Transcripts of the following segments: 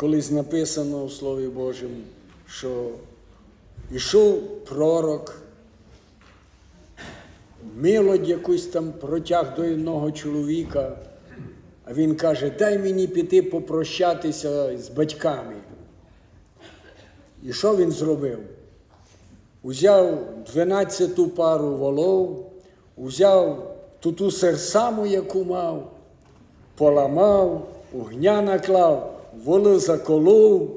колись написано у Слові Божому, що йшов пророк, милодь якусь там протяг до одного чоловіка, а він каже, дай мені піти попрощатися з батьками. І що він зробив? Узяв 12 пару волов, узяв ту ту серсаму, яку мав, поламав, угня наклав, заколов,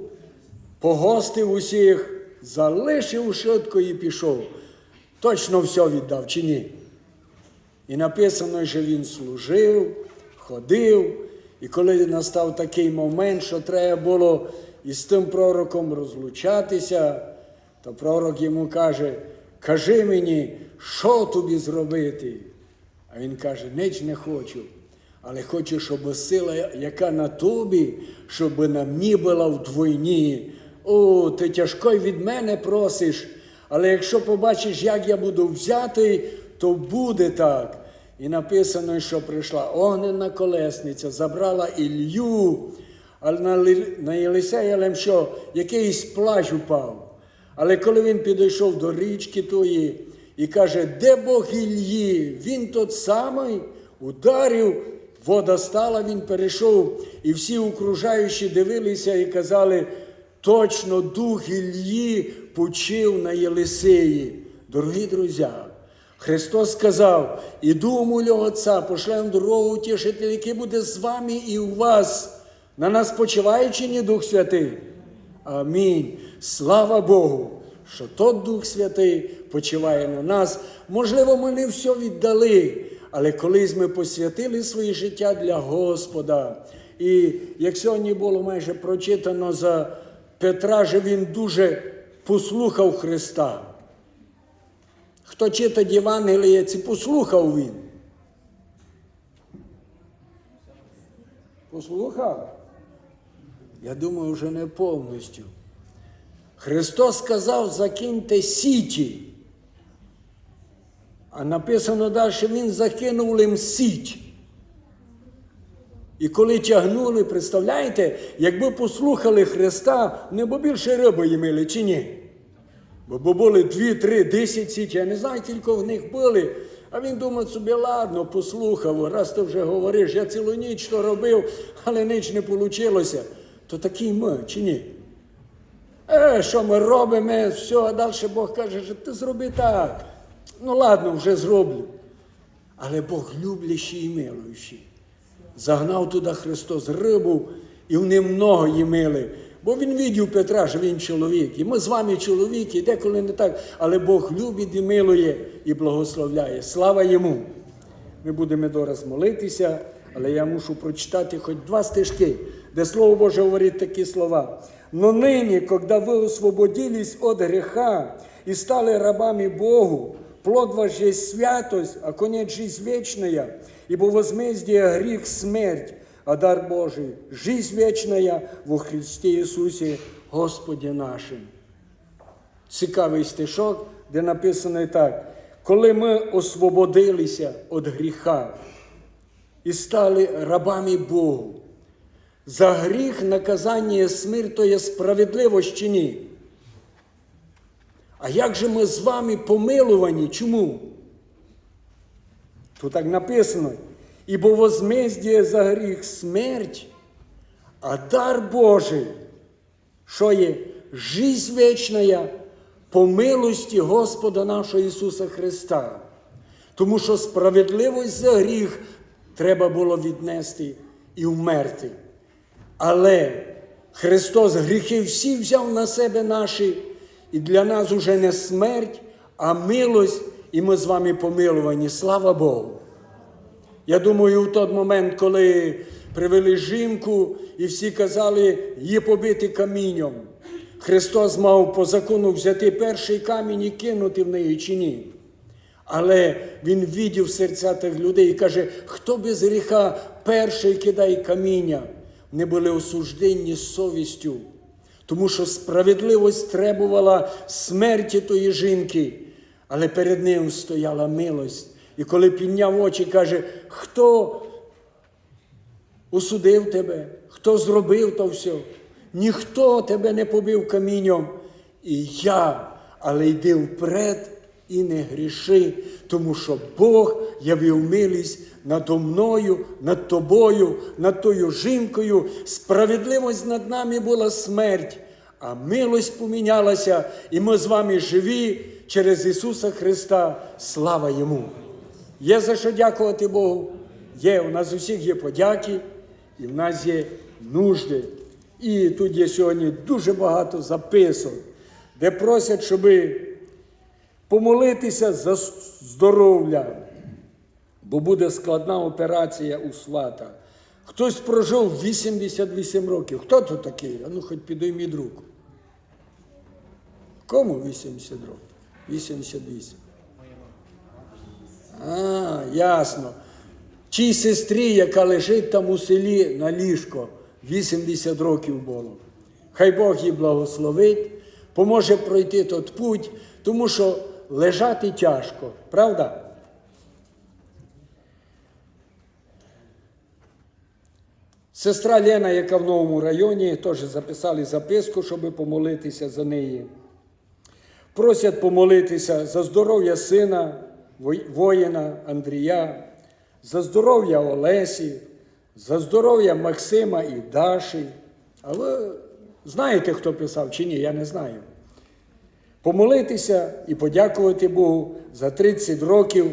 погостив усіх, залишив швидко і пішов. Точно все віддав чи ні? І написано, що він служив, ходив, і коли настав такий момент, що треба було із тим пророком розлучатися, то пророк йому каже, кажи мені, що тобі зробити? А він каже, ніч не хочу, але хочу, щоб сила, яка на тобі, щоб на мені була вдвойні. О, ти тяжко від мене просиш, але якщо побачиш, як я буду взятий, то буде так. І написано, що прийшла огненна колесниця, забрала Ілью, а на, Єлисея що якийсь плащ упав. Але коли він підійшов до річки тої і каже, де Бог Ільї? Він тот самий ударив, вода стала, він перейшов, і всі окружаючі дивилися і казали, точно дух Ільї почив на Єлисеї. Дорогі друзі, Христос сказав, іду умолю Отця, пошлем дорогу утішителя, який буде з вами і у вас. На нас почиває чи ні Дух Святий? Амінь. Слава Богу, що тот Дух Святий почиває на нас. Можливо, ми не все віддали, але колись ми посвятили своє життя для Господа. І як сьогодні було майже прочитано за Петра, що він дуже послухав Христа. Хто читає Євангеліє, це послухав він. Послухав? Я думаю, вже не повністю. Христос сказав, закиньте сіті. А написано далі, Він закинув лим сіть. І коли тягнули, представляєте, якби послухали Христа, не бо більше риби їмили чи ні? Бо, були дві, три, десять січ, я не знаю, кілько в них були. А він думав собі, ладно, послухав, раз ти вже говориш, я цілу ніч то робив, але ніч не вийшло. То такий ми, чи ні? Е, що ми робимо, все, а далі Бог каже, що ти зроби так. Ну ладно, вже зроблю. Але Бог люблячий і милуючий. Загнав туди Христос рибу, і вони много їмили. Бо він видів Петра, що він чоловік. І ми з вами чоловіки, деколи не так, але Бог любить і милує і благословляє. Слава йому! Ми будемо дораз молитися, але я мушу прочитати хоч два стежки, де Слово Боже говорить такі слова. Но ныне, когда вы освободились от греха и стали рабами Богу, плод ваш есть святость, а конец жизнь вечная, ибо возмездие грех смерть, а дар Божий жизнь вечная во Христе Иисусе Господі нашим. Цікавий стишок, де написано так: коли ми освободилися від гріха і стали рабами Богу, за гріх наказання є смерть, то є справедливость чи ні? А як же ми з вами помилувані? Чому? Тут так написано, ібо возмездіє за гріх смерть, а дар Божий, що є жизнь вечна по милості Господа нашого Ісуса Христа. Тому що справедливість за гріх треба було віднести і вмерти. Але Христос гріхи всі взяв на себе наші, і для нас уже не смерть, а милость, і ми з вами помилувані. Слава Богу! Я думаю, в той момент, коли привели жінку, і всі казали, її побити камінням. Христос мав по закону взяти перший камінь і кинути в неї чи ні. Але Він відів серця тих людей і каже, хто без гріха перший кидає каміння. Не були осуждені совістю, тому що справедливість требувала смерті тої жінки, але перед ним стояла милость. І коли підняв очі, каже, хто осудив тебе, хто зробив то все? ніхто тебе не побив камінням, і я, але йди вперед і не гріши, тому що Бог явив милість надо мною, над тобою, над тою жінкою. Справедливість над нами була смерть, а милость помінялася, і ми з вами живі через Ісуса Христа. Слава Йому! Є за що дякувати Богу. Є, у нас у всіх є подяки, і в нас є нужди. І тут є сьогодні дуже багато записок, де просять, щоби помолитися за здоров'я, бо буде складна операція у свата. Хтось прожив 88 років. Хто тут такий? А ну хоч підійміть руку. Кому 80 років? 88. А, ясно. Тій сестрі, яка лежить там у селі на ліжко, 80 років було. Хай Бог її благословить, поможе пройти той путь, тому що лежати тяжко, правда? Сестра Лена, яка в новому районі, теж записали записку, щоб помолитися за неї. Просять помолитися за здоров'я сина, воїна Андрія, за здоров'я Олесі, за здоров'я Максима і Даші. А ви знаєте, хто писав чи ні, я не знаю. Помолитися і подякувати Богу за 30 років,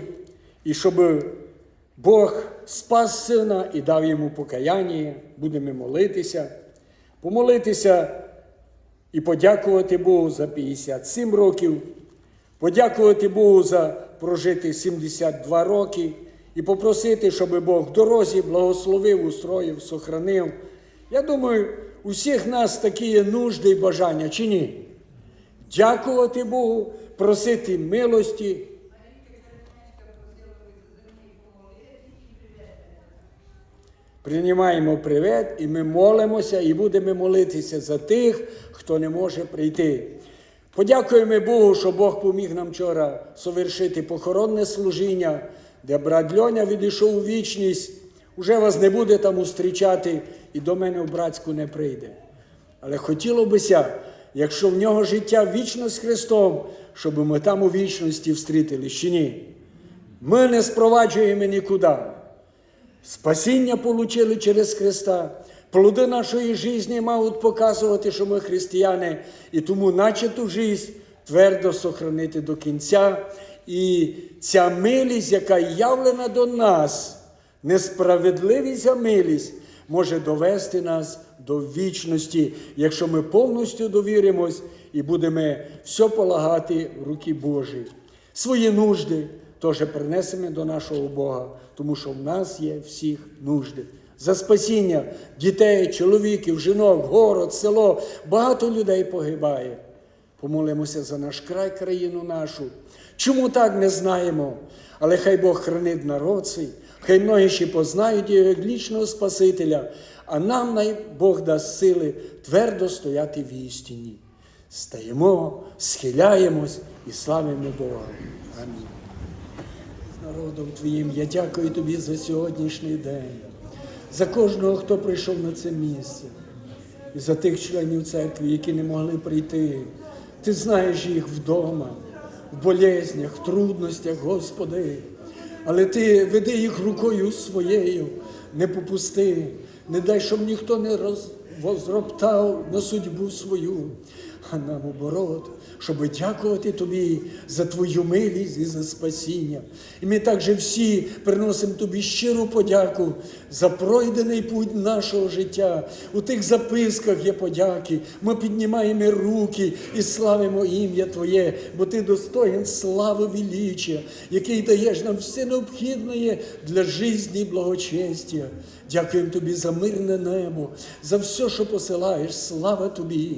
і щоб Бог спас сина і дав йому покаяння, будемо молитися, помолитися і подякувати Богу за 57 років, подякувати Богу за прожити 72 роки і попросити, щоб Бог в дорозі благословив, устроїв, сохранив. Я думаю, у всіх нас такі є нужди і бажання, чи ні? Дякувати Богу, просити милості. Приймаємо привет і ми молимося і будемо молитися за тих, хто не може прийти. Подякуємо Богу, що Бог поміг нам вчора совершити похоронне служіння, де брат Льоня відійшов у вічність. Уже вас не буде там зустрічати і до мене в братську не прийде. Але хотіло бися, якщо в нього життя вічно з Христом, щоб ми там у вічності встрітили, чи ні. Ми не спроваджуємо нікуди. Спасіння получили через Христа. Плоди нашої житті мають показувати, що ми християни, і тому начату життя твердо сохранити до кінця. І ця милість, яка явлена до нас, несправедливість, а милість, може довести нас до вічності, якщо ми повністю довіримось і будемо все полагати в руки Божі. Свої нужди теж принесемо до нашого Бога, тому що в нас є всіх нужди. За спасіння дітей, чоловіків, жінок, город, село, багато людей погибає. Помолимося за наш край, країну нашу. Чому так не знаємо? Але хай Бог хранить народ цей, хай многі ще познають його як лічного Спасителя, а нам най Бог дасть сили твердо стояти в істині. Стаємо, схиляємось і славимо Бога. Амінь. З народом Твоїм я дякую Тобі за сьогоднішній день, за кожного, хто прийшов на це місце, і за тих членів церкви, які не могли прийти. Ти знаєш їх вдома, в болезнях, в трудностях, Господи. Але Ти веди їх рукою своєю, не попусти, не дай, щоб ніхто не розроптав на судьбу свою, а нам оборот, щоб дякувати Тобі за Твою милість і за спасіння. І ми також всі приносимо Тобі щиру подяку за пройдений путь нашого життя. У тих записках є подяки. Ми піднімаємо руки і славимо ім'я Твоє, бо Ти достоїн слави величия, який даєш нам все необхідне для життя і благочестя. Дякуємо Тобі за мирне небо, за все, що посилаєш. Слава Тобі.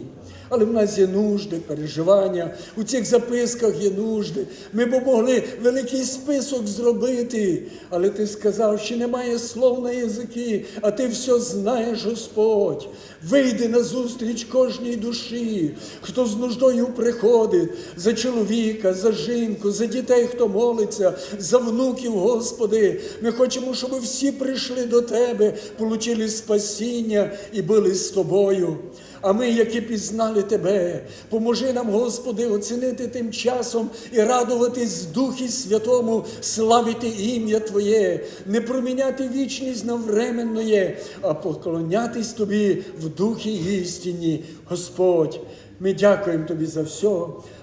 Але в нас є нужди, переживання, у цих записках є нужди. Ми б могли великий список зробити, але ти сказав, що немає слов на язики, а ти все знаєш, Господь. Вийди на зустріч кожній душі, хто з нуждою приходить за чоловіка, за жінку, за дітей, хто молиться, за внуків, Господи. Ми хочемо, щоб всі прийшли до Тебе. Тебе получили спасіння і були з Тобою. А ми, які пізнали Тебе, поможи нам, Господи, оцінити тим часом і радуватись Духі Святому, славити ім'я Твоє, не проміняти вічність на временноє, а поклонятись Тобі в духі істині. Господь, ми дякуємо Тобі за все.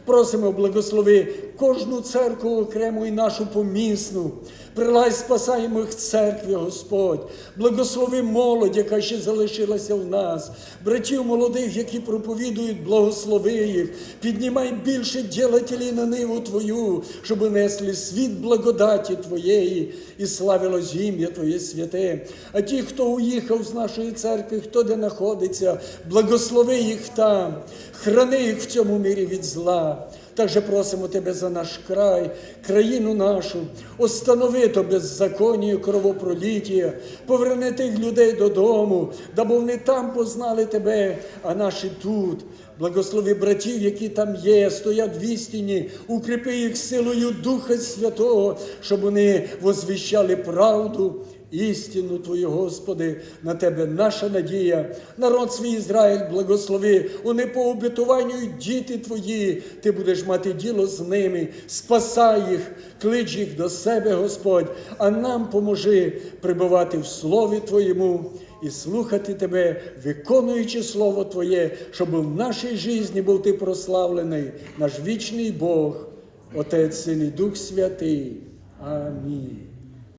Просимо, благослови кожну церкву окрему і нашу помісну. Прилай спасаємо їх церкві, Господь. Благослови молодь, яка ще залишилася в нас, братів молодих, які проповідують, благослови їх. Піднімай більше ділателів на ниву Твою, щоб несли світ благодаті Твоєї і славилось ім'я Твоє святе. А ті, хто уїхав з нашої церкви, хто де знаходиться, благослови їх там, храни їх в цьому мірі від зла. Також просимо Тебе за наш край, країну нашу, останови то беззаконня, і кровопроліття, поверни тих людей додому, даби вони там познали Тебе, а наші тут. Благослови братів, які там є, стоять в істині, укріпи їх силою Духа Святого, щоб вони возвіщали правду. Істину Твою, Господи, на Тебе наша надія, народ свій Ізраїль благослови, вони по обітуванню й діти Твої, Ти будеш мати діло з ними, спасай їх, клич їх до себе, Господь, а нам поможи прибувати в Слові Твоєму і слухати Тебе, виконуючи Слово Твоє, щоб в нашій житті був Ти прославлений, наш вічний Бог, Отець Син і Дух Святий. Амінь.